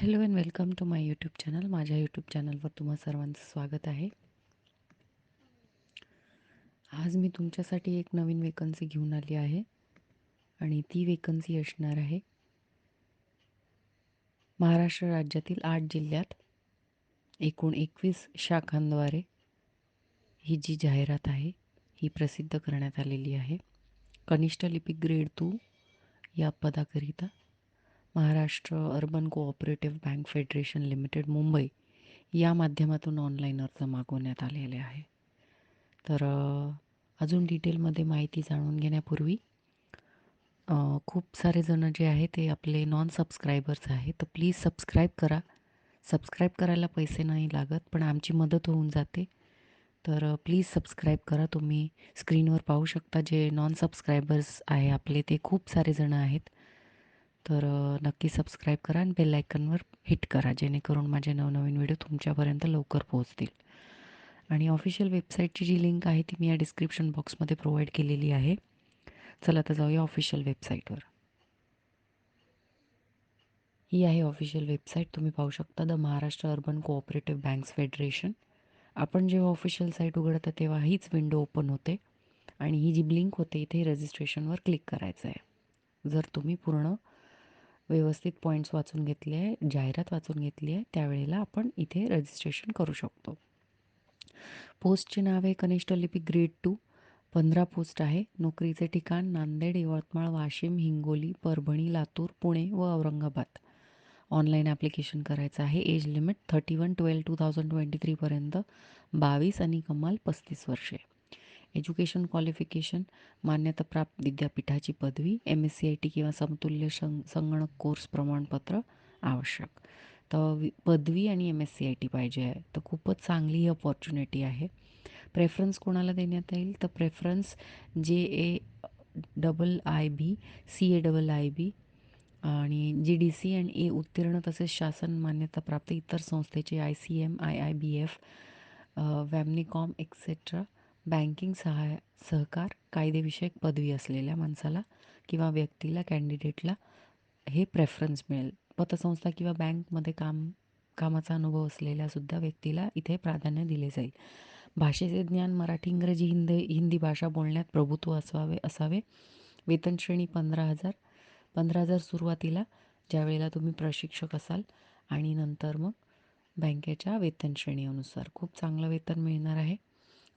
Hello and welcome to my YouTube channel. माझ्या YouTube चॅनलवर तुम्हा सर्वांचं स्वागत आहे. आज मी तुमच्यासाठी एक नवीन वेकन्सी घेऊन आली आहे आणि ती वेकन्सी असणार आहे महाराष्ट्र राज्यातील आठ जिल्ह्यात. एकूण एकवीस शाखांद्वारे ही जी जाहिरात आहे ही प्रसिद्ध करण्यात आलेली आहे. कनिष्ठ लिपिक ग्रेड टू या पदाकरिता Maharashtra urban cooperative bank federation limited Mumbai या माध्यमातून ऑनलाईन अर्ज मागवण्यात आलेले आहे. तर अजून डिटेलमध्ये माहिती जाणून घेण्यापूर्वी खूप सारेजणं जे आहे ते आपले नॉन सबस्क्रायबर्स आहे तर प्लीज सबस्क्राईब करा. सबस्क्राईब करायला पैसे नाही लागत पण आमची मदत होऊन जाते. तर प्लीज सबस्क्राईब करा. तुम्ही स्क्रीनवर पाहू शकता जे नॉन सबस्क्रायबर्स आहे आपले ते खूप सारेजणं आहेत. तर नक्की सबस्क्राईब करा आणि बेल आयकनवर हिट करा जेणेकरून माझे नवनवीन व्हिडिओ तुमच्यापर्यंत लवकर पोहोचतील. आणि ऑफिशियल वेबसाईटची जी लिंक आहे ती मी या डिस्क्रिप्शन बॉक्समध्ये प्रोव्हाइड केलेली आहे. चला तर जाऊया ऑफिशियल वेबसाईटवर ही आहे ऑफिशियल वेबसाईट तुम्ही पाहू शकता the Maharashtra urban cooperative banks federation आपण जेव्हा ऑफिशियल साईट उघडतं तेव्हा हीच विंडो ओपन होते. आणि ही जी लिंक होते इथे रजिस्ट्रेशनवर क्लिक करायचं आहे जर तुम्ही पूर्ण व्यवस्थित पॉईंट्स वाचून घेतले आहे जाहिरात वाचून घेतली आहे त्यावेळेला आपण इथे रजिस्ट्रेशन करू शकतो. पोस्टचे नाव आहे कनिष्ठ लिपिक ग्रेड टू पंधरा पोस्ट आहे. नोकरीचे ठिकाण नांदेड यवतमाळ वाशिम हिंगोली परभणी लातूर पुणे व औरंगाबाद. ऑनलाईन ॲप्लिकेशन करायचं आहे. Age limit thirty one twelve two thousand twenty थ्रीपर्यंत बावीस आणि कमाल पस्तीस वर्षे. एज्युकेशन क्वालिफिकेशन मान्यताप्राप्त विद्यापीठाची पदवी M S C I T किंवा समतुल्य सं संगणक कोर्स प्रमाणपत्र आवश्यक. तर पदवी आणि M S C I T पाहिजे आहे. तर खूपच चांगली ही अपॉर्च्युनिटी आहे. प्रेफरन्स कोणाला देण्यात येईल? तर प्रेफरन्स जे A double I B C A double I B आणि G D C and A उत्तीर्ण तसेच शासन मान्यताप्राप्त इतर संस्थेचे I C M I I B F Vamnicom etcetera banking सहाय सहकार कायदेविषयक पदवी असलेल्या माणसाला किंवा व्यक्तीला कॅन्डिडेटला हे प्रेफरन्स मिळेल. पतसंस्था किंवा बँकमध्ये काम कामाचा अनुभव असलेल्यासुद्धा व्यक्तीला इथे प्राधान्य दिले जाईल. भाषेचे ज्ञान मराठी इंग्रजी हिंदी हिंदी भाषा बोलण्यात प्रभुत्व असावे असावे. वेतन श्रेणी पंधरा हजार. पंधरा हजार सुरुवातीला ज्यावेळेला तुम्ही प्रशिक्षक असाल आणि नंतर मग बँकेच्या वेतन श्रेणीनुसार. खूप चांगलं वेतन मिळणार आहे.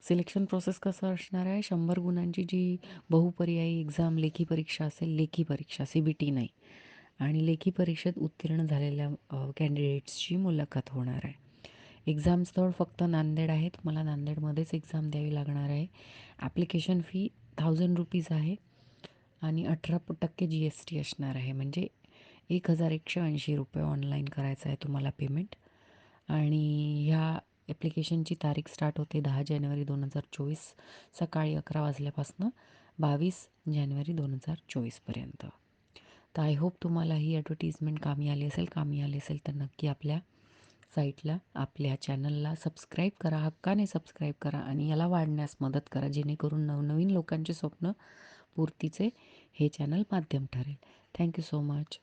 सिलेक्शन प्रोसेस कसं असणार आहे? शंभर गुणांची जी बहुपर्यायी एक्झाम लेखी परीक्षा असेल लेखी परीक्षा सी बी टी नाही. आणि लेखी परीक्षेत उत्तीर्ण झालेल्या कॅन्डिडेट्सची मुलाखत होणार आहे. एक्झाम स्थळ फक्त नांदेड आहे तुम्हाला नांदेडमध्येच एक्झाम द्यावी लागणार आहे. ॲप्लिकेशन फी थाउजंड रुपीज आहे. आणि अठरा टक्के जी एस टी असणार आहे. म्हणजे एक हजार एकशे ऐंशी रुपये ऑनलाईन करायचं आहे तुम्हाला पेमेंट आणि ॲप्लिकेशनची तारीख स्टार्ट होते दहा जानेवारी दोन हजार चोवीस सकाळी अकरा वाजल्यापासून बावीस जानेवारी दोन हजार चोवीसपर्यंत तर आय होप तुम्हाला ही ॲडव्हर्टिजमेंट कामी आली असेल कामी आली असेल तर नक्की आपल्या साईटला आपल्या चॅनलला सबस्क्राईब करा हक्काने सबस्क्राईब करा आणि याला वाढण्यास मदत करा जेणेकरून नवनवीन लोकांचे स्वप्न पूर्तीचे हे चॅनल माध्यम ठरेल. Thank you so much